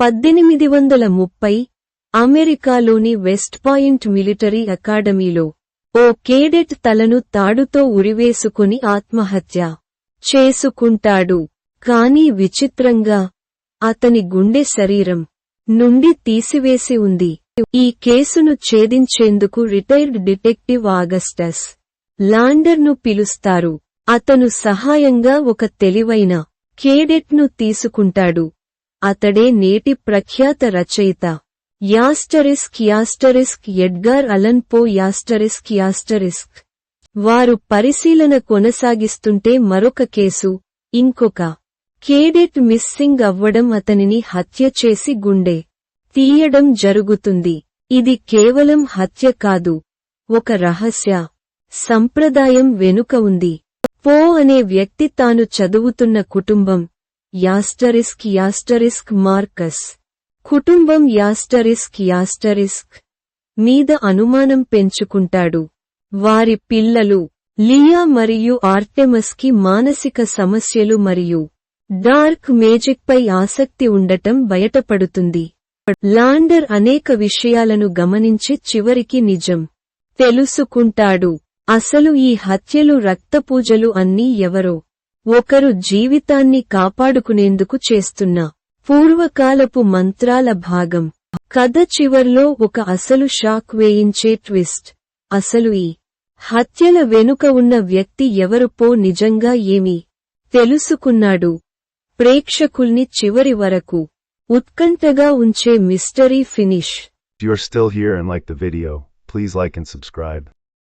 పద్దెనిమిది వందల ముప్పై అమెరికాలోని వెస్ట్ పాయింట్ మిలిటరీ అకాడమీలో ఓ కేడెట్ తలను తాడుతో ఉరివేసుకుని ఆత్మహత్య చేసుకుంటాడు. కాని విచిత్రంగా అతని గుండె శరీరం నుండి తీసివేసి ఉంది. ఈ కేసును ఛేదించేందుకు రిటైర్డ్ డిటెక్టివ్ ఆగస్టస్ లాండర్ను పిలుస్తారు. అతను సహాయంగా ఒక తెలివైన కేడెట్ను తీసుకుంటాడు. అతడే నేటి ప్రఖ్యాత రచయిత. Asterisk asterisk Edgar Allan Poe asterisk asterisk. వారు పరిశీలన కొనసాగిస్తుంటే మరొక కేసు ఇంకొక. కేడెట్ మిస్సింగ్ అవ్వడం అతనిని హత్య చేసి గుండె తీయడం జరుగుతుంది. ఇది కేవలం హత్య కాదు ఒక రహస్య సంప్రదాయం వెనుక ఉంది. పో అనే వ్యక్తి తాను చదువుతున్న కుటుంబం యాస్టరిస్క్ యాస్టరిస్క్ మార్కస్. కుటుంబం యాస్టరిస్క్ యాస్టరిస్క్. మీద అనుమానం పెంచుకుంటాడు. వారి పిల్లలు లియా మరియు ఆర్టెమస్కి మానసిక సమస్యలు మరియు డార్క్ మేజిక్పై ఆసక్తి ఉండటం బయటపడుతుంది. లాండర్ అనేక విషయాలను గమనించి చివరికి నిజం తెలుసుకుంటాడు. అసలు ఈ హత్యలు రక్తపూజలు అన్నీ ఎవరో ఒకరు జీవితాన్ని కాపాడుకునేందుకు చేస్తున్న పూర్వకాలపు మంత్రాల భాగం. కథ చివర్లో ఒక అసలు షాక్ వేయించే ట్విస్ట్. అసలు ఈ హత్యల వెనుక ఉన్న వ్యక్తి ఎవరుపో నిజంగా ఏమి తెలుసుకున్నాడు. ప్రేక్షకుల్ని చివరి వరకు ఉత్కంఠగా ఉంచే mystery finish. If you are still here and like the video, please like and subscribe.